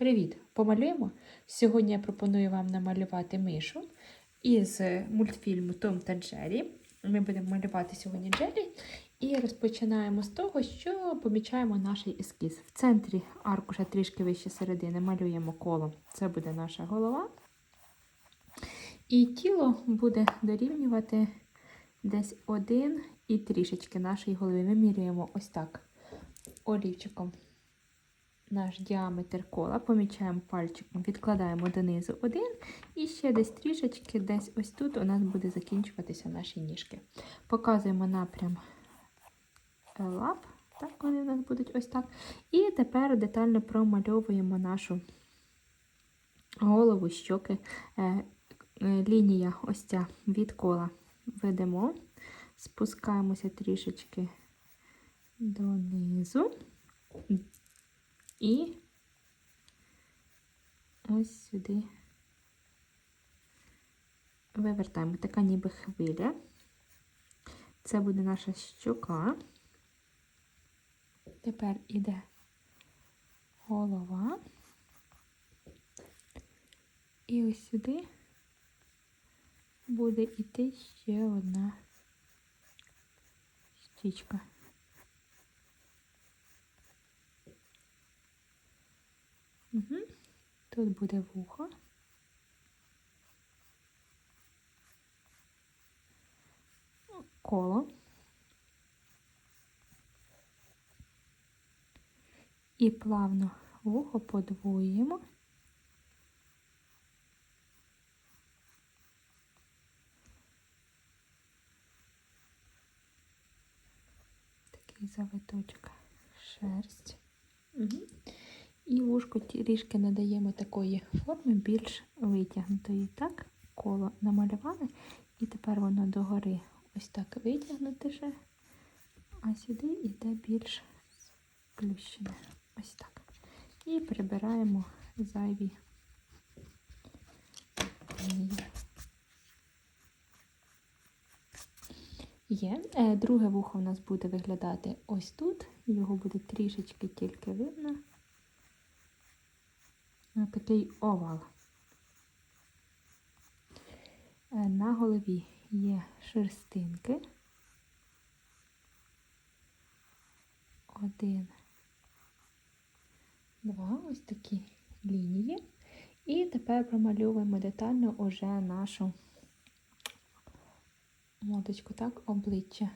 Привіт! Помалюємо? Сьогодні я пропоную вам намалювати мишу із мультфільму Том та Джері. Ми будемо малювати сьогодні Джері і розпочинаємо з того, що помічаємо наш ескіз. В центрі аркуша трішки вище середини малюємо коло. Це буде наша голова. І тіло буде дорівнювати десь один і трішечки нашої голови. Ми міряємо ось так олівчиком наш діаметр кола, помічаємо пальчиком, відкладаємо донизу один, і ще десь трішечки, десь ось тут у нас буде закінчуватися наші ніжки. Показуємо напрям е, лап, так вони у нас будуть ось так. І тепер детально промальовуємо нашу голову, щоки. Е, е, лінія ось ця від кола ведемо, спускаємося трішечки донизу. І ось сюди вивертаємо така ніби хвиля. Це буде наша щока. Тепер іде голова. І ось сюди буде йти ще одна щічка. Угу. Тут буде вухо. Коло. І плавно вухо подвоюємо. Такий завиточок шерсть. Угу. І вушку трішки надаємо такої форми, більш витягнутої. Так, коло намалювали, і тепер воно догори ось так витягнути вже, а сюди йде більш сплющене. Ось так. І прибираємо зайві. Є. Е, друге вухо у нас буде виглядати ось тут, його буде трішечки тільки видно такий овал. Е, на голові є шерстинки. Один, два, ось такі лінії. І тепер промальовуємо детально уже нашу моточку, так, обличчя.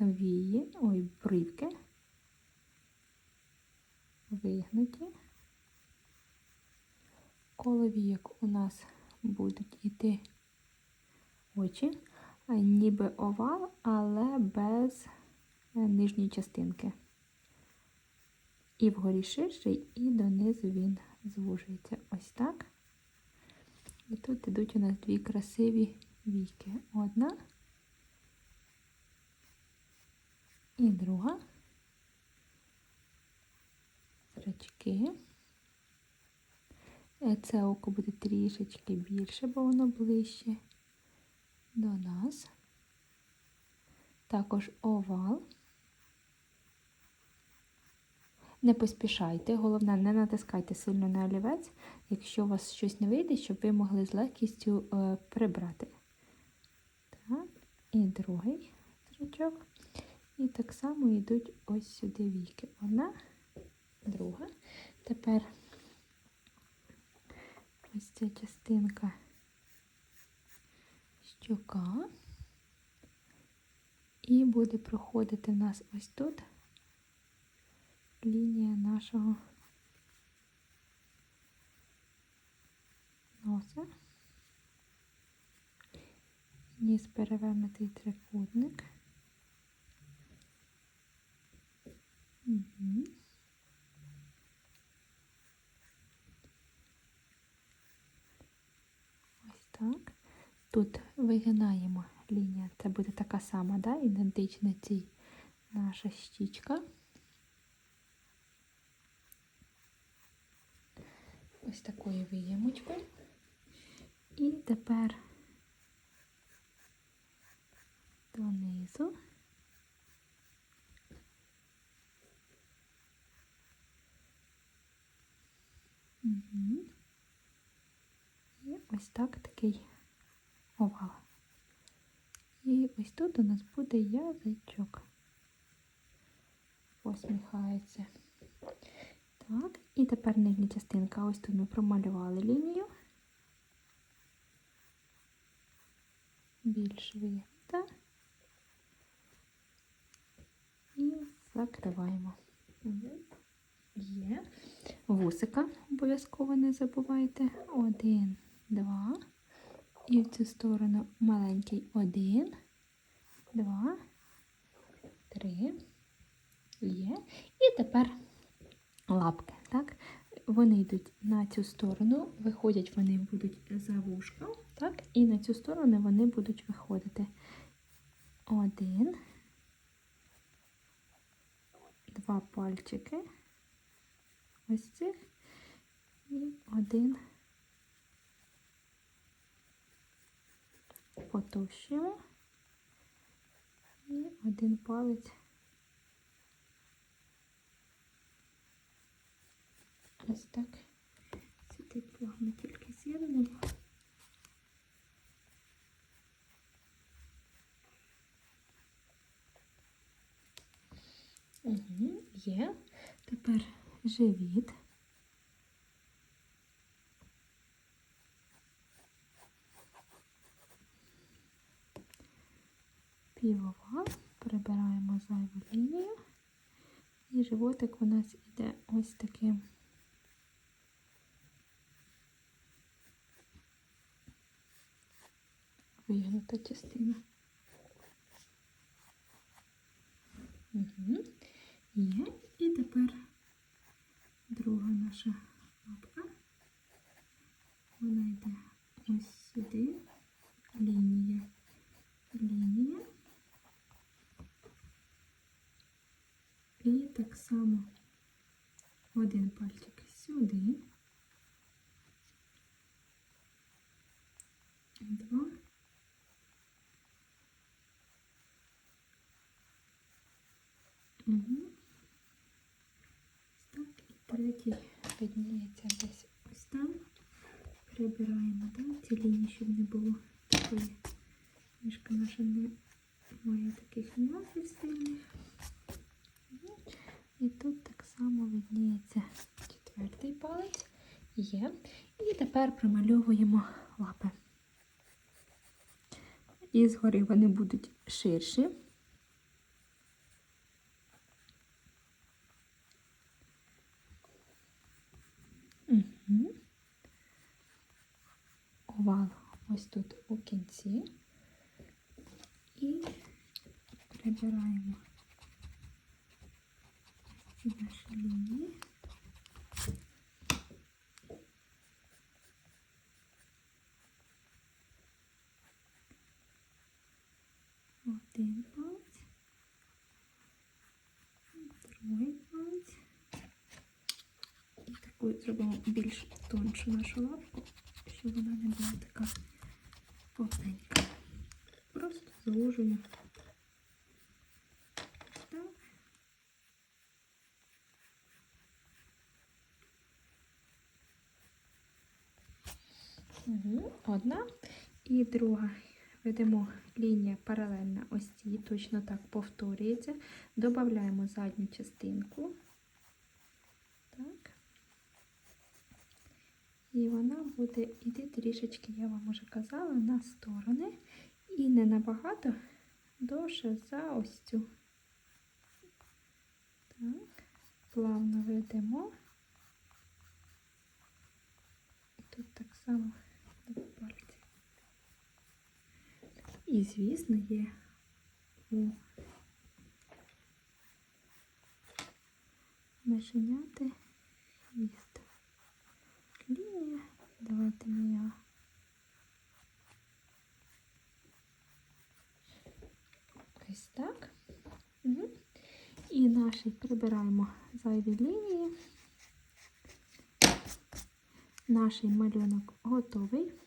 Вії, ой, бривки вигнуті. Коло віок у нас будуть йти очі, ніби овал, але без е, нижньої частинки. І вгорі ширший, і донизу він звужується. Ось так. І тут йдуть у нас дві красиві віки. Одна і друга. Зрачки. Е, це око буде трішечки більше, бо воно ближче до нас. Також овал. Не поспішайте, головне, не натискайте сильно на олівець, якщо у вас щось не вийде, щоб ви могли з легкістю е, прибрати. Так, і другий зрачок. І так само йдуть ось сюди віки. Одна друга. Тепер ось ця частинка щока. І буде проходити в нас ось тут лінія нашого носа. Ніс перевернутий трикутник. Тут вигинаємо лінія, це буде така сама, да? ідентична цій наша щічка. Ось такою виємочкою. І тепер донизу. Угу. І ось так такий овал. І ось тут у нас буде язичок. Посміхається. Так, і тепер нижня частинка. Ось тут ми промалювали лінію. Більш вигнута. І закриваємо. Є. Вусика обов'язково не забувайте. Один, два. І в цю сторону маленький один, два, три. Є. І тепер лапки. Так? Вони йдуть на цю сторону, виходять вони будуть за вушком, так? І на цю сторону вони будуть виходити. Один, два пальчики. Ось цих. І один потовщуємо. І один палець. Ось так. Сюди плавно тільки з'єднуємо. Угу, є. Тепер живіт. Зайву лінію. І животик у нас іде ось таким. Вигнута частина. Угу. Є. І тепер друга наша лапка. Вона йде ось сюди. Лінія. Лінія. І так само один пальчик сюди. Два. Угу. Так. І третій видніється десь ось там. Прибираємо там ці лінії, щоб не було такої. Мішка наша не має таких м'язів сильних. І тут так само видніється четвертий палець. Є. І тепер промальовуємо лапи. І згори вони будуть ширші. Угу. Овал ось тут у кінці. І прибираємо Один палець, другий палець. І таку зробимо більш тоншу нашу лапку, щоб вона не була така повненька. Просто звужуємо. Ось Так. Угу. Одна і друга. Ведемо лінія паралельна ось цій, точно так повторюється. Додаємо задню частинку. Так. І вона буде йти трішечки, я вам уже казала, на сторони. І не набагато довше за ось цю. Так, плавно ведемо. І тут так само два пальці. І, звісно, є у мишеняти хвіст. Лінія. Давайте його ось так. Угу. І наш прибираємо зайві лінії. Наш малюнок готовий.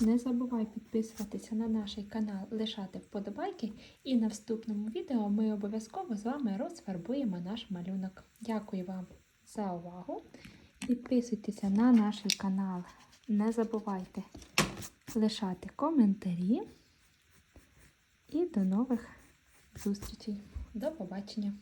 Не забувай підписуватися на наш канал, лишати вподобайки. І на вступному відео ми обов'язково з вами розфарбуємо наш малюнок. Дякую вам за увагу. Підписуйтеся на наш канал. Не забувайте лишати коментарі. І до нових зустрічей. До побачення!